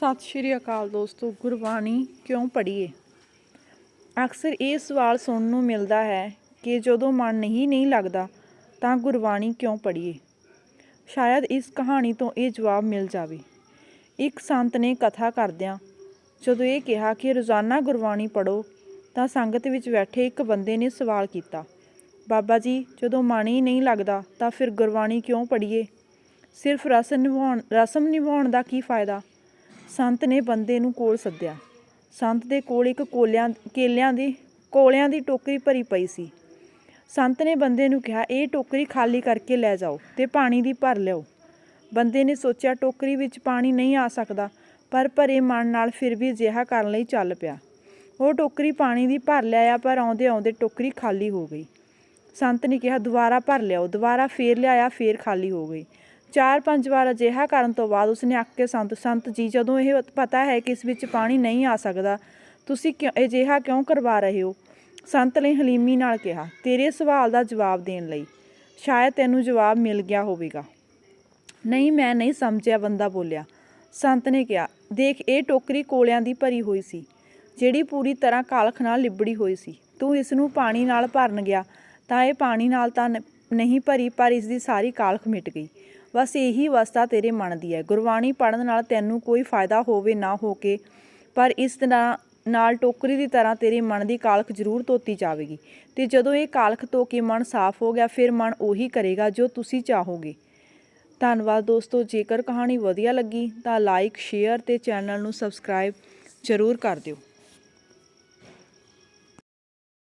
ਸਤਿ ਸ਼੍ਰੀ ਅਕਾਲ ਦੋਸਤੋ, ਗੁਰਬਾਣੀ ਕਿਉਂ ਪੜ੍ਹੀਏ? ਅਕਸਰ ਇਹ ਸਵਾਲ ਸੁਣਨ ਨੂੰ ਮਿਲਦਾ ਹੈ ਕਿ ਜਦੋਂ ਮਨ ਨਹੀਂ ਨਹੀਂ ਲੱਗਦਾ, ਤਾਂ ਗੁਰਬਾਣੀ ਕਿਉਂ ਪੜ੍ਹੀਏ? ਸ਼ਾਇਦ ਇਸ ਕਹਾਣੀ ਤੋਂ ਇਹ ਜਵਾਬ ਮਿਲ ਜਾਵੇ। ਇੱਕ ਸੰਤ ਨੇ ਕਥਾ ਕਰਦਿਆਂ ਜਦੋਂ ਇਹ ਕਿਹਾ ਕਿ ਰੋਜ਼ਾਨਾ ਗੁਰਬਾਣੀ ਪੜੋ ਤਾਂ ਸੰਗਤ ਵਿੱਚ ਬੈਠੇ ਇੱਕ ਬੰਦੇ ਨੇ ਸਵਾਲ ਕੀਤਾ, ਬਾਬਾ ਜੀ, ਜਦੋਂ ਮਨ ਹੀ ਨਹੀਂ ਲੱਗਦਾ, ਤਾਂ ਫਿਰ ਗੁਰਬਾਣੀ ਕਿਉਂ ਪੜ੍ਹੀਏ? ਸਿਰਫ ਰਸਮ ਨਿਭਾਉਣ ਰਸਮ ਨਿਭਾਉਣ ਦਾ ਕੀ ਫਾਇਦਾ? ਸੰਤ ਨੇ ਬੰਦੇ ਨੂੰ ਕੋਲ ਸੱਦਿਆ। ਸੰਤ ਦੇ ਕੋਲ ਇੱਕ ਕੋਲਿਆਂ, ਕੇਲਿਆਂ ਦੀ, ਕੋਲਿਆਂ ਦੀ ਟੋਕਰੀ ਭਰੀ ਪਈ ਸੀ। ਸੰਤ ਨੇ ਬੰਦੇ ਨੂੰ ਕਿਹਾ, ਇਹ ਟੋਕਰੀ ਖਾਲੀ ਕਰਕੇ ਲੈ ਜਾਓ ਤੇ ਪਾਣੀ ਦੀ ਭਰ ਲਿਓ ਬੰਦੇ ਨੇ ਸੋਚਿਆ, ਟੋਕਰੀ ਵਿੱਚ ਪਾਣੀ ਨਹੀਂ ਆ ਸਕਦਾ, ਪਰ ਭਰੇ ਮਨ ਨਾਲ ਫਿਰ ਵੀ ਅਜਿਹਾ ਕਰਨ ਲਈ ਚੱਲ ਪਿਆ। ਉਹ ਟੋਕਰੀ ਪਾਣੀ ਦੀ ਭਰ ਲਿਆਇਆ, ਪਰ ਆਉਂਦੇ ਆਉਂਦੇ ਟੋਕਰੀ ਖਾਲੀ ਹੋ ਗਈ। ਸੰਤ ਨੇ ਕਿਹਾ, ਦੁਬਾਰਾ ਭਰ ਲਿਆਓ। ਦੁਬਾਰਾ ਫੇਰ ਲਿਆਇਆ, ਫੇਰ ਖਾਲੀ ਹੋ ਗਈ। ਚਾਰ ਪੰਜ ਵਾਰ ਅਜਿਹਾ ਕਰਨ ਤੋਂ ਬਾਅਦ ਉਸਨੇ ਅੱਕ ਕੇ ਸੰਤ ਸੰਤ ਜੀ, ਜਦੋਂ ਇਹ ਪਤਾ ਹੈ ਕਿ ਇਸ ਵਿੱਚ ਪਾਣੀ ਨਹੀਂ ਆ ਸਕਦਾ, ਤੁਸੀਂ ਕਿਉਂ, ਅਜਿਹਾ ਕਿਉਂ ਕਰਵਾ ਰਹੇ ਹੋ? ਸੰਤ ਨੇ ਹਲੀਮੀ ਨਾਲ ਕਿਹਾ, ਤੇਰੇ ਸਵਾਲ ਦਾ ਜਵਾਬ ਦੇਣ ਲਈ ਸ਼ਾਇਦ ਤੈਨੂੰ ਜਵਾਬ ਮਿਲ ਗਿਆ ਹੋਵੇਗਾ। ਨਹੀਂ, ਮੈਂ ਨਹੀਂ ਸਮਝਿਆ, ਬੰਦਾ ਬੋਲਿਆ। ਸੰਤ ਨੇ ਕਿਹਾ, ਦੇਖ, ਇਹ ਟੋਕਰੀ ਕੋਲਿਆਂ ਦੀ ਭਰੀ ਹੋਈ ਸੀ, ਜਿਹੜੀ ਪੂਰੀ ਤਰ੍ਹਾਂ ਕਾਲਖ ਨਾਲ ਲਿਬੜੀ ਹੋਈ ਸੀ। ਤੂੰ ਇਸ ਨੂੰ ਪਾਣੀ ਨਾਲ ਭਰਨ ਗਿਆ, ਤਾਂ ਇਹ ਪਾਣੀ ਨਾਲ ਤਾਂ ਨਹੀਂ ਭਰੀ, ਪਰ ਇਸ ਦੀ ਸਾਰੀ ਕਾਲਖ ਮਿਟ ਗਈ। ਬਸ ਇਹੀ ਅਵਸਥਾ ਤੇਰੇ ਮਨ ਦੀ ਹੈ। ਗੁਰਬਾਣੀ ਪੜਨ ਨਾਲ ਤੈਨੂੰ ਕੋਈ ਫਾਇਦਾ ਹੋਵੇ ਨਾ ਹੋ ਕੇ ਪਰ ਇਸ ਤਰ੍ਹਾਂ ਨਾਲ ਟੋਕਰੀ ਦੀ ਤਰ੍ਹਾਂ ਤੇਰੇ ਮਨ ਦੀ ਕਾਲਖ ਜ਼ਰੂਰ ਧੋਤੀ ਜਾਵੇਗੀ। ਤੇ ਜਦੋਂ ਇਹ ਕਾਲਖ ਧੋ ਕੇ ਮਨ ਸਾਫ਼ ਹੋ ਗਿਆ, ਫਿਰ ਮਨ ਉਹੀ ਕਰੇਗਾ ਜੋ ਤੁਸੀਂ ਚਾਹੋਗੇ। ਧੰਨਵਾਦ ਦੋਸਤੋ, ਜੇਕਰ ਕਹਾਣੀ ਵਧੀਆ ਲੱਗੀ ਤਾਂ ਲਾਈਕ ਸ਼ੇਅਰ ਤੇ ਚੈਨਲ ਨੂੰ ਸਬਸਕ੍ਰਾਈਬ ਜ਼ਰੂਰ ਕਰ ਦਿਓ।